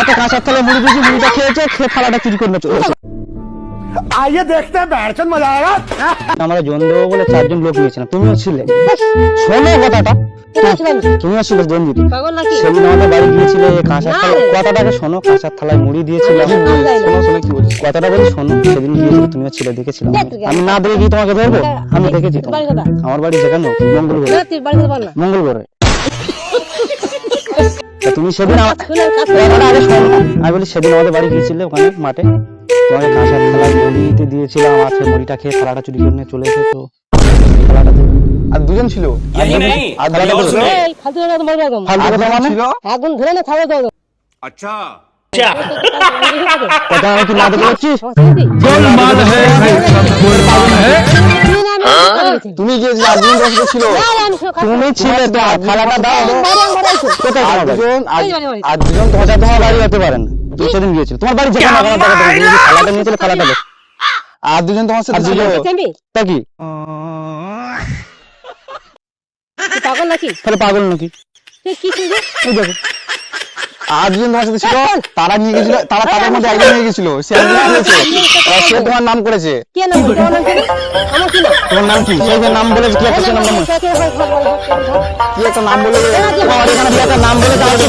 একটা কাঁচার থালা মুড়ি দিয়েছি মুড়িটা খেয়েছে খেয়ে থালাটা চুরি করে চলে আইয়ে দেখতে ব্যাটসন মজা আয়েগা আমরা জন দেবো বলে চারজন লোক নিয়েছিলাম। তুমিও ছিলে। শোনো কথাটা। ছিলে? দিদি সেদিন বাড়ি গিয়েছিলে কথাটাকে শোনো থালায় মুড়ি শোনো শোনো কি কথাটা বলি শোনো সেদিন ছিলে আমি না দেখে গিয়ে তোমাকে ধরবো? আমি দেখেছি আমার বাড়ি যেখানে মঙ্গলগ্রহে মঙ্গলগ্রহে তুমি সেদিন আগে শোনো। আমি বলি সেদিন আমাদের বাড়ি গিয়েছিলে ওখানে মাঠে। পরে কাঁসার খেলায় মুড়িতে দিয়েছিলাম আজকে মুড়িটা খেয়ে খেলাটা চুরি করে নিয়ে চলে এসেছ। খেলাটাতে আর দুজন ছিল? আচ্ছা। কথা আমি কি না বলছিস তুমি যে আগুন বসে ছিল। তুমি ছিলে তো খালাটা দাও। কোথায় আর দুজন তোমার সাথে বাড়ি পারেন সেদিন গিয়েছিল। তোমার বাড়ি যেখানে টাকা দেবে। নিয়েছিলে থালাটা দাও। আর দুজন তোমার সাথে ছিল দুজন- তা কি? পাগল নাকি? তাহলে পাগল নাকি? কি দেখো। আর দুজন তোমার সাথে ছিল তারা নিয়ে গেছিল তারা তাদের মধ্যে একজন নিয়ে গেছিল সে সে তোমার নাম করেছে। তোমার নাম কি আমার কি নাম? তোমার নাম কি? সেই যে নাম বলে কি একটা নাম বলে কে একটা নাম বলে তোমার এখানে একটা নাম বলছো?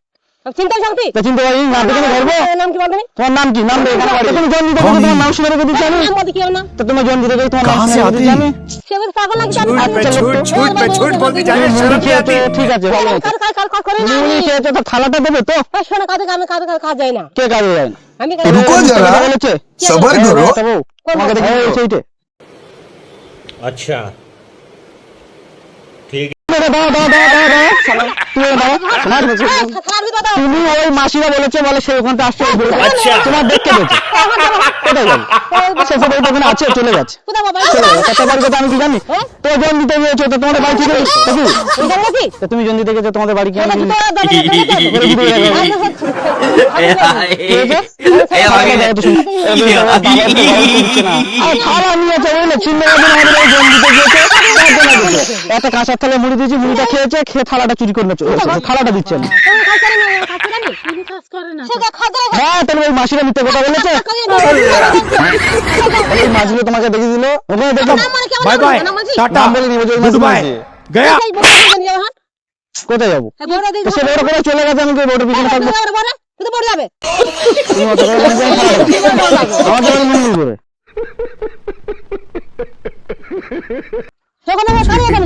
চিন্তা শান্তি। তো চিন্তা করি নাম কেন ধরবো? নাম কি বলবি? তোমার নাম কি? নাম দে এখানে বাড়ি তুমি জন দিতে তোমার নাম শুনে রেখে দিছি আমি নাম বলতে কি না। তো তুমি জন দিতে তোমার নাম শুনে রেখে দিছি আমি সে বলে পাগল লাগছে আমি ছোট ছোট পে ছোট বলতে জানি শরম কি আছে ঠিক আছে বলো কার কার কার কার করে না উনি সে তো থালাটা দেবে তো? শোনা কাজে আমি কাজে কাজ যাই না। কে কাজে যায় আমি কাজে রুকো জরা সবর করো আমাকে দেখো সেইটে আচ্ছা। ঠিক দাও দাও দাও দাও দাও তুমি তুমি ওই মাসিরা বলেছে বলে সেই ওখানটা আসছে ওই বলেছে। আচ্ছা। তোমার দেখতে পেয়েছে কোথায় সে আছে চলে বাড়ি কথা আমি কি জানি? হ্যাঁ? তো জন দিতে গিয়েছো তো তোমাদের বাড়ি ঠিক আছে তো তুমি জন দিতে গেছো তোমাদের বাড়ি কি আমি। একটা কাঁচার থালা মুড়ি দিয়েছি মুড়িটা খেয়েছে খেয়ে থালাটা চুরি করে থালাটা কেন দিচ্ছেন। হ্যাঁ তাহলে ওই মাসিরা মিথ্যে কথা বলেছে। ওই মাসিরা তোমাকে দেখে দিল। ওখানে দেখলাম bye bye tata. Good bye. Gaya. কোথায় যাব? সে বড় করে চলে গেছে আমি বড় পিছনে থাকব? আমার করে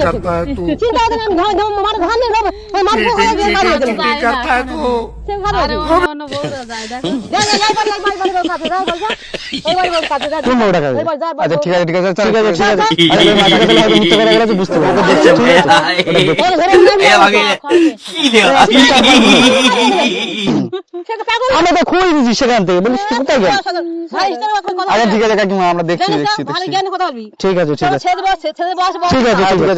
বলছো, আমি থালা দেবো। আমাদের বাড়ি মঙ্গল করে চিন্তা করে আমি ঘর ঘর মার ঘর নিয়ে যাবো মার ঘর হয়ে গেছে মার গেছে क्या करता है तू সে ঘর আছে যা যা যা বাড়ি বাড়ি বাড়ি বাড়ি কাছে যা বল যা এই বাড়ি বাড়ি কাছে যা কোন বউটা খাবে? এই বাড়ি যা আচ্ছা ঠিক আছে ঠিক আছে চল, ঠিক আছে ঠিক আছে আচ্ছা, আরে ওই মাসিটা তাহলে হয়তো মিথ্যে কথা বলেছে বুঝতে পারবো ওকে দেখছি ঠিক আছে সে পাগল আমরা তো খুঁজে দিচ্ছি সেখান থেকে বলিস তুই কোথায় গেল ভাই তোর কথা আচ্ছা ঠিক আছে কাকিমা আমরা দেখছি জানিস দেখছি তো, ভালো দেখছি জ্ঞান কথা বলবি ঠিক আছে ঠিক আছে ছেড়ে বস ছেড়ে বস বস ঠিক আছে ঠিক আছে